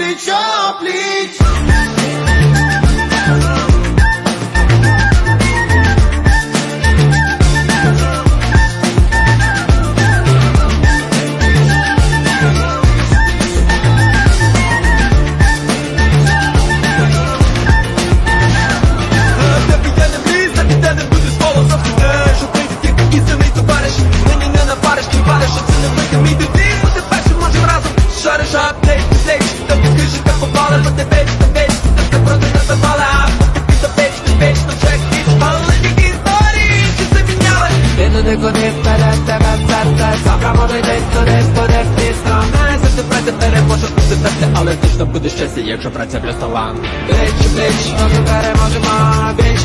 please, oh please. Завтра може десь туди буде пізно Не завжди праця переможе бути все, але точно буде щастя, якщо праця плюс талант. Блич, блич, ми переможемо, блич,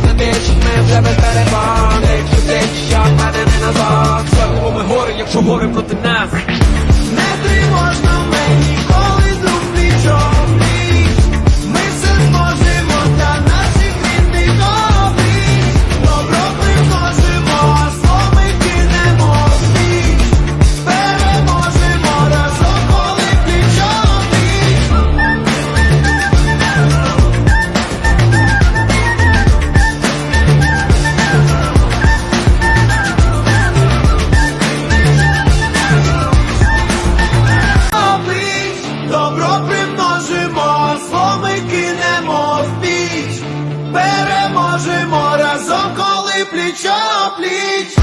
мы плечо плеч.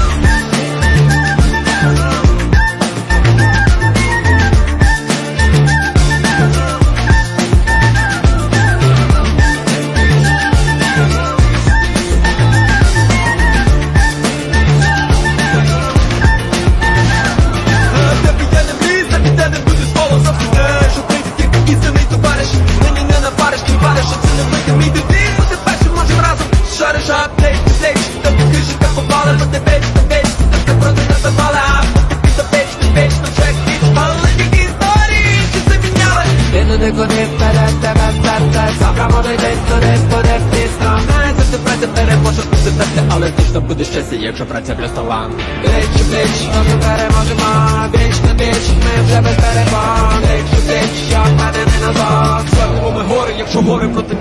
далеко не вперед, тебе серце Забрамо не десь туди, туди в тісно Знається, ти праця переможеш, ти серце Але точно буде щастя, якщо праця плюс талант бич, у пліч, ми переможемо Пліч на пліч, ми вже без перебон Пліч у пліч, я впевнений на зок Сьогодні ми гори, якщо гори проти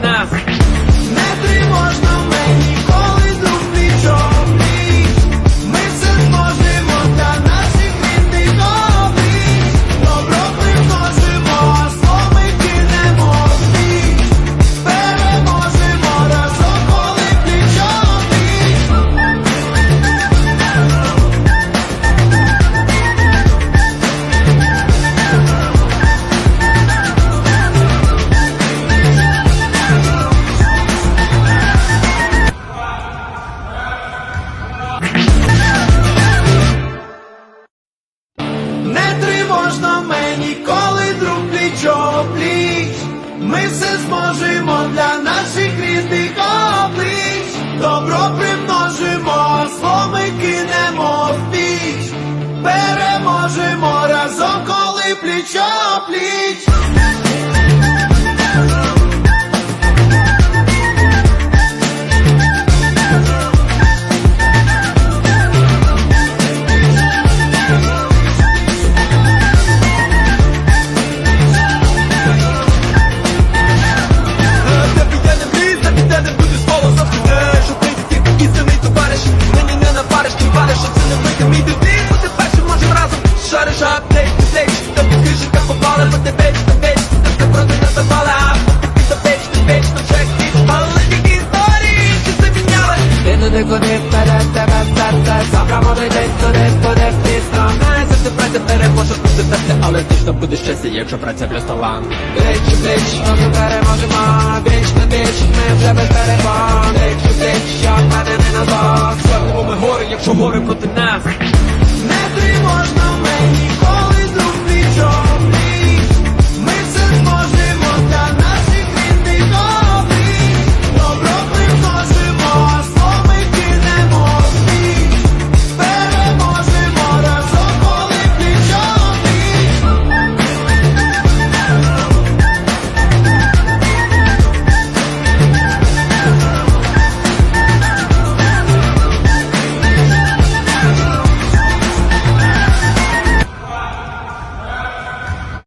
Куди вперед тебе серце Завтра день, туди будеш пізно Не завжди праця переможеш бути серце Але точно буде щастя, якщо праця плюс талант Пліч, пліч, ми переможемо Віч на віч, ми вже без